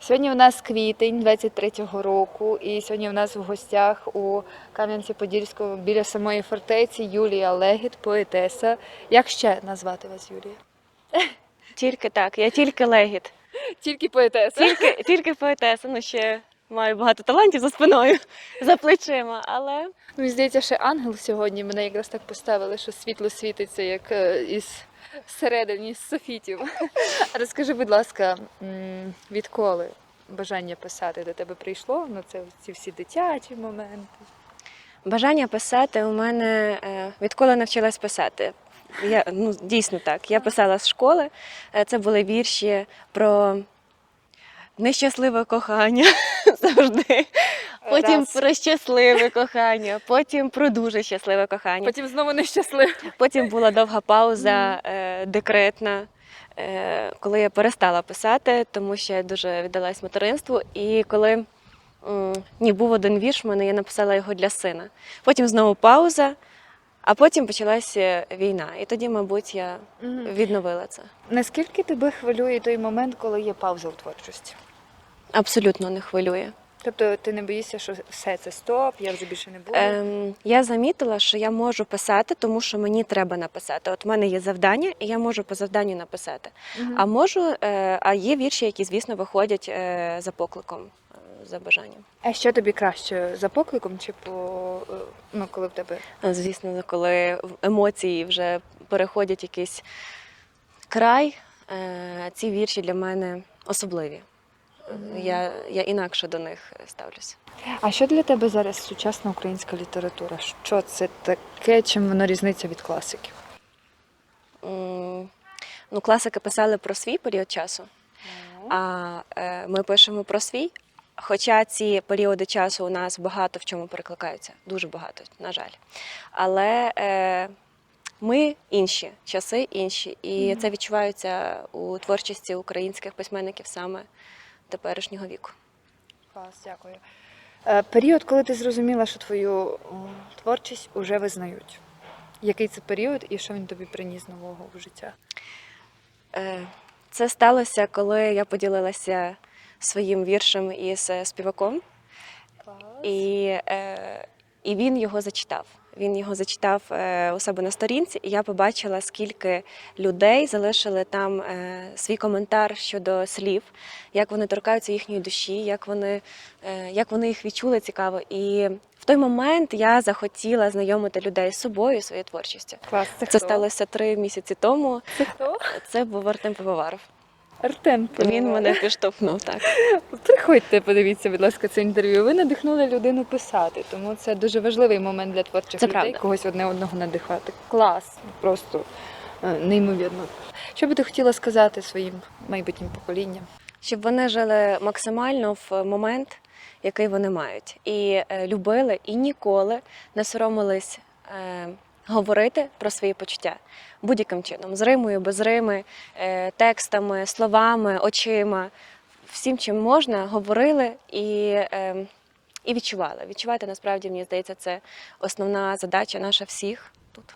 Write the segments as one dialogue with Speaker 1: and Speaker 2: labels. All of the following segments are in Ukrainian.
Speaker 1: Сьогодні у нас квітень 23-го року, і сьогодні у нас в гостях у Кам'янці-Подільському біля самої фортеці Юлія Легіт, поетеса. Як ще назвати вас, Юлія?
Speaker 2: Тільки так, я тільки легіт.
Speaker 1: Тільки поетеса.
Speaker 2: Тільки, тільки поетеса, ну ще маю багато талантів за спиною, за плечима, але
Speaker 1: Мені здається, ще ангел сьогодні мене якраз так поставили, що світло світиться, як е, із всередині з софітів. Розкажи, будь ласка, відколи бажання писати до тебе прийшло? Ну, це ці всі дитячі моменти.
Speaker 2: бажання писати у мене е, відколи навчилась писати. Я, ну, дійсно так. Я писала з школи. Е, Це були вірші про нещасливе кохання завжди. Потім
Speaker 1: Раз.
Speaker 2: про щасливе кохання, потім про дуже щасливе кохання.
Speaker 1: Потім знову нещасливо.
Speaker 2: Потім була довга пауза е, декретна, е, коли я перестала писати, тому що я дуже віддалась материнству. І коли м, ні, був один вірш, в мене я написала його для сина. Потім знову пауза, а потім почалася війна. І тоді, мабуть, я відновила це.
Speaker 1: Наскільки тебе хвилює той момент, коли є пауза у творчості?
Speaker 2: Абсолютно не хвилює.
Speaker 1: Тобто ти не боїшся, що все це стоп, я вже більше не буду.
Speaker 2: Ем, я замітила, що я можу писати, тому що мені треба написати. От в мене є завдання, і я можу по завданню написати.
Speaker 1: Мгм.
Speaker 2: А можу, е, а є вірші, які, звісно, виходять е, за покликом, е, за бажанням.
Speaker 1: А що тобі краще за покликом чи по е, ну, коли в тебе
Speaker 2: А, Звісно, коли емоції вже переходять якийсь край, е, ці вірші для мене особливі. Е, Я, я інакше до них ставлюся.
Speaker 1: А що для тебе зараз сучасна українська література? Що це таке, чим воно різниця від класиків?
Speaker 2: Ну, класики писали про свій період часу, а е, ми пишемо про свій. Хоча ці періоди часу у нас багато в чому перекликаються, дуже багато, на жаль. Але е, ми інші, часи інші, і
Speaker 1: Мгм.
Speaker 2: це відчувається у творчості українських письменників саме теперішнього віку.
Speaker 1: Клас, дякую. Е, Період, коли ти зрозуміла, що твою творчість уже визнають. Який це період і що він тобі приніс нового в життя?
Speaker 2: Е, Це сталося, коли я поділилася своїм віршем із е, співаком. І, е, і він його зачитав. Він його зачитав е, у себе на сторінці, і я побачила, скільки людей залишили там е, свій коментар щодо слів, як вони торкаються їхньої душі, як вони, е, як вони їх відчули цікаво. І в той момент я захотіла знайомити людей з собою, своєю творчістю.
Speaker 1: Клас, це,
Speaker 2: Це
Speaker 1: хто?
Speaker 2: сталося три місяці тому.
Speaker 1: Це хто?
Speaker 2: Це був Артем Пивоваров.
Speaker 1: Артем.
Speaker 2: Він мене підштовхнув так.
Speaker 1: Приходьте, подивіться, будь ласка, це інтерв'ю. Ви надихнули людину писати, тому це дуже важливий момент для творчих
Speaker 2: Це
Speaker 1: людей,
Speaker 2: правда.
Speaker 1: когось одне одного надихати. Клас, просто е, неймовірно. Що би ти хотіла сказати своїм майбутнім поколінням?
Speaker 2: щоб вони жили максимально в момент, який вони мають, і е, любили, і ніколи не соромились е, говорити про свої почуття будь-яким чином, з римою, без рими, е, текстами, словами, очима, всім, чим можна, говорили і. Е, і відчували. Відчувати насправді, мені здається, це основна задача наша всіх тут.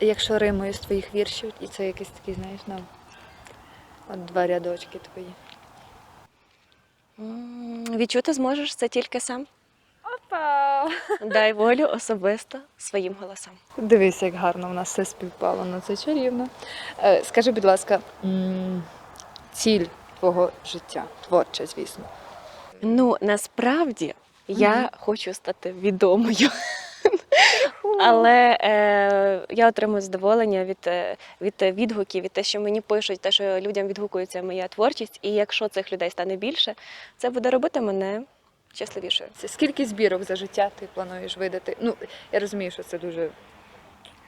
Speaker 1: Якщо римою з твоїх віршів, і це якийсь такий, знаєш, ну, от два рядочки твої.
Speaker 2: Відчути зможеш це тільки сам.
Speaker 1: Опа!
Speaker 2: Дай волю особисто своїм голосам.
Speaker 1: Дивись, як гарно в нас все співпало, ну це чарівно. Е, Скажи, будь ласка, ціль твого життя, творча, звісно.
Speaker 2: Ну насправді я
Speaker 1: Мгм.
Speaker 2: хочу стати відомою. Але е, я отримую задоволення від, е, від відгуків, від те, що мені пишуть, те, що людям відгукується моя творчість. І якщо цих людей стане більше, це буде робити мене щасливішою.
Speaker 1: Це Скільки збірок за життя ти плануєш видати? Ну, я розумію, що це дуже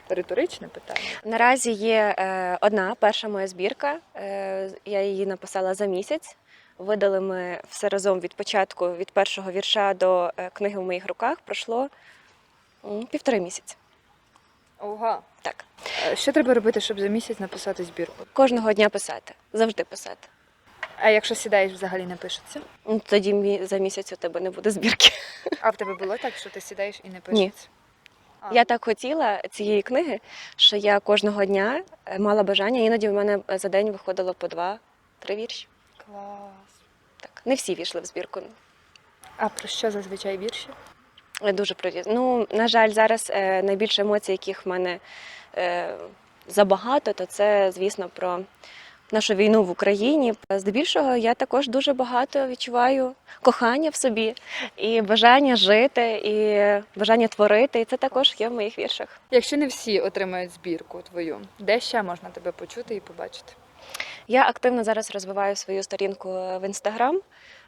Speaker 1: риторичне питання.
Speaker 2: Наразі є е, одна перша моя збірка. Е, я її написала за місяць. Видали ми все разом від початку, від першого вірша до е, книги в моїх руках. Пройшло півтори місяці.
Speaker 1: Ого.
Speaker 2: Так,
Speaker 1: Е, Що треба робити, щоб за місяць написати збірку?
Speaker 2: кожного дня писати, завжди писати.
Speaker 1: А якщо сідаєш, взагалі не пишеться?
Speaker 2: Ну, Тоді мі- за місяць у тебе не буде збірки.
Speaker 1: А в тебе було так, що ти сідаєш і не
Speaker 2: Ні.
Speaker 1: пишеться? А.
Speaker 2: Я так хотіла цієї книги, що я кожного дня е, мала бажання. Іноді в мене за день виходило по два-три вірші.
Speaker 1: Клас.
Speaker 2: Так. Не всі війшли в збірку.
Speaker 1: А про що зазвичай вірші?
Speaker 2: Е, Дуже привіз. Ну, на жаль, зараз е, найбільше емоцій, яких в мене е, забагато, то це, звісно, про нашу війну в Україні. Здебільшого я також дуже багато відчуваю кохання в собі і бажання жити, і бажання творити. І це також є в моїх віршах.
Speaker 1: Якщо не всі отримають збірку твою, де ще можна тебе почути і побачити?
Speaker 2: Я активно зараз розвиваю свою сторінку в інстаграм.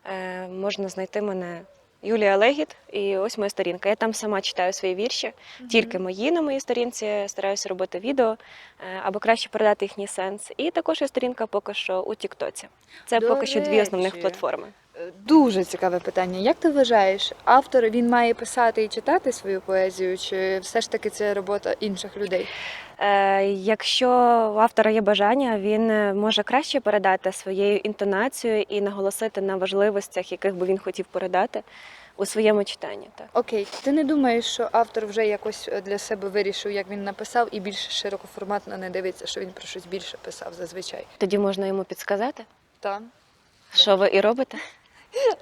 Speaker 2: Е, можна знайти мене Юлія Легіт, і ось моя сторінка. Я там сама читаю свої вірші, тільки мої на моїй сторінці. Стараюся робити відео е, або краще передати їхній сенс. І також є сторінка поки що у Тіктоці. Це
Speaker 1: До
Speaker 2: поки що дві основних платформи.
Speaker 1: Е, Дуже цікаве питання. Як ти вважаєш, автор він має писати і читати свою поезію, чи все ж таки це робота інших людей?
Speaker 2: Е, Якщо у автора є бажання, він е, може краще передати своєю інтонацією і наголосити на важливостях, яких би він хотів передати у своєму читанні. Так.
Speaker 1: Окей, ти не думаєш, що автор вже якось е, для себе вирішив, як він написав, і більш широкоформатно не дивиться, що він про щось більше писав зазвичай?
Speaker 2: Тоді можна йому підсказати,
Speaker 1: Так.
Speaker 2: що ви і робите.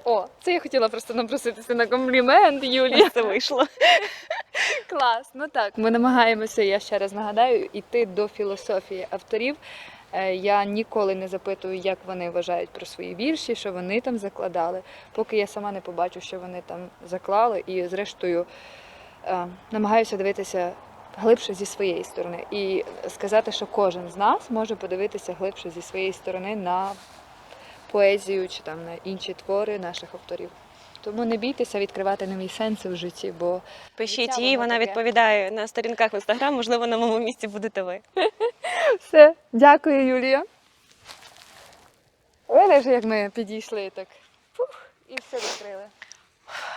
Speaker 1: О, це я хотіла просто напроситися на комплімент, Юлія.
Speaker 2: Це вийшло.
Speaker 1: Клас, ну так. Ми намагаємося, я ще раз нагадаю, йти до філософії авторів. Е, Я ніколи не запитую, як вони вважають про свої вірші, що вони там закладали, поки я сама не побачу, що вони там заклали, і зрештою е, намагаюся дивитися глибше зі своєї сторони і сказати, що кожен з нас може подивитися глибше зі своєї сторони на поезію чи там на інші твори наших авторів. Тому не бійтеся відкривати нові сенси в житті, бо
Speaker 2: Пишіть їй, вона
Speaker 1: таке.
Speaker 2: відповідає на сторінках в інстаграм, можливо, на моєму місці будете ви.
Speaker 1: Все, дякую, Юлія. Видиш, як ми підійшли так. Фух, і все відкрили.